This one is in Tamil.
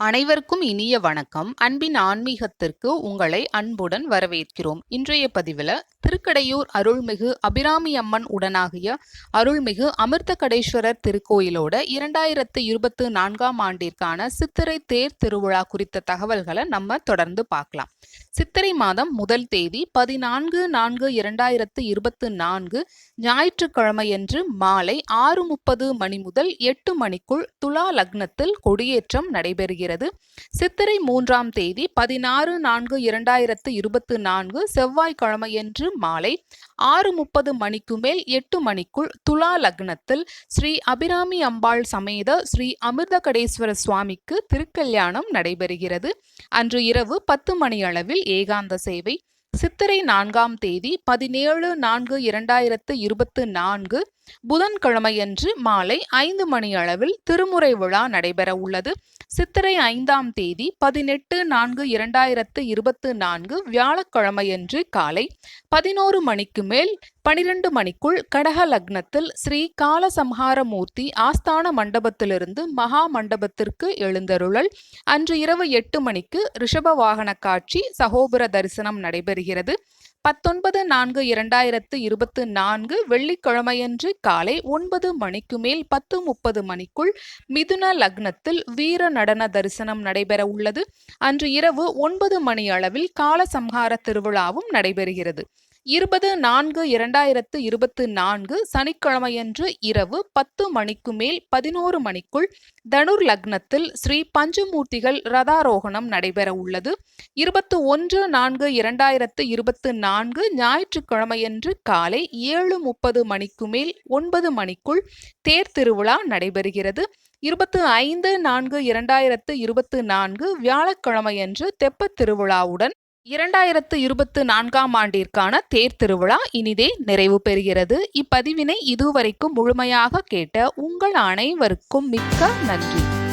அனைவருக்கும் இனிய வணக்கம். அன்பின் ஆன்மீகத்திற்கு உங்களை அன்புடன் வரவேற்கிறோம். இன்றைய பதிவில் திருக்கடையூர் அருள்மிகு அபிராமி அம்மன் உடனாகிய அருள்மிகு அமிர்தகடேஸ்வரர் திருக்கோயிலோட இரண்டாயிரத்து இருபத்து நான்காம் ஆண்டிற்கான சித்திரை தேர் திருவிழா குறித்த தகவல்களை நம்ம தொடர்ந்து பார்க்கலாம். சித்திரை மாதம் முதல் தேதி பதினான்கு நான்கு இரண்டாயிரத்து இருபத்து நான்கு ஞாயிற்றுக்கிழமையன்று மாலை ஆறு முப்பது மணி முதல் எட்டு மணிக்குள் துலா லக்னத்தில் கொடியேற்றம் நடைபெறுகிறது. வருகிறது. சித்திரை மூன்றாம் தேதி பதினாறு நான்கு இரண்டாயிரத்து இருபத்து நான்கு செவ்வாய்க்கிழமையன்று மாலை ஆறு முப்பது மணிக்கு மேல் எட்டு மணிக்குள் துலா லக்னத்தில் ஸ்ரீ அபிராமி அம்பாள் சமேத ஸ்ரீ அமிர்தகடேஸ்வர சுவாமிக்கு திருக்கல்யாணம் நடைபெறுகிறது. அன்று இரவு பத்து மணி அளவில் ஏகாந்த சேவை. சித்திரை நான்காம் தேதி பதினேழு நான்கு இரண்டாயிரத்து இருபத்து நான்கு புதன்கிழமையன்று மாலை ஐந்து மணி அளவில் திருமுறை விழா நடைபெற உள்ளது சித்திரை ஐந்தாம் தேதி பதினெட்டு நான்கு இரண்டாயிரத்து இருபத்து நான்கு வியாழக்கிழமையன்று காலை பதினோரு மணிக்கு மேல் பனிரெண்டு மணிக்குள் கடக லக்னத்தில் ஸ்ரீ காலசம்ஹாரமூர்த்தி ஆஸ்தான மண்டபத்திலிருந்து மகா மண்டபத்திற்கு எழுந்தருளல். அன்று இரவு எட்டு மணிக்கு ரிஷப வாகன காட்சி சகோபுர தரிசனம் நடைபெறுகிறது. பத்தொன்பது நான்கு இரண்டாயிரத்து இருபத்து நான்கு வெள்ளிக்கிழமையன்று காலை ஒன்பது மணிக்கு மேல் பத்து முப்பது மணிக்குள் மிதுன லக்னத்தில் வீர நடன தரிசனம் நடைபெற உள்ளது. அன்று இரவு ஒன்பது மணி அளவில் காலசம்ஹார திருவிழாவும் நடைபெறுகிறது. இருபது நான்கு இரண்டாயிரத்து இருபத்து நான்கு சனிக்கிழமையன்று இரவு பத்து மணிக்கு மேல் பதினோரு மணிக்குள் தனுர் லக்னத்தில் ஸ்ரீ பஞ்சமூர்த்திகள் ரதாரோகணம் நடைபெற உள்ளது. இருபத்து ஒன்று நான்கு இரண்டாயிரத்து இருபத்து நான்கு ஞாயிற்றுக்கிழமையன்று காலை ஏழு முப்பது மணிக்கு மேல் ஒன்பது மணிக்குள் தேர் திருவிழா நடைபெறுகிறது. இருபத்து ஐந்து நான்கு இரண்டாயிரத்து இருபத்து நான்கு வியாழக்கிழமையன்று தெப்பத் திருவிழாவுடன் இரண்டாயிரத்து இருபத்து நான்காம் ஆண்டிற்கான தேர் திருவிழா இனிதே நிறைவு பெறுகிறது. இப்பதிவினை இதுவரைக்கும் முழுமையாக கேட்ட உங்கள் அனைவருக்கும் மிக்க நன்றி.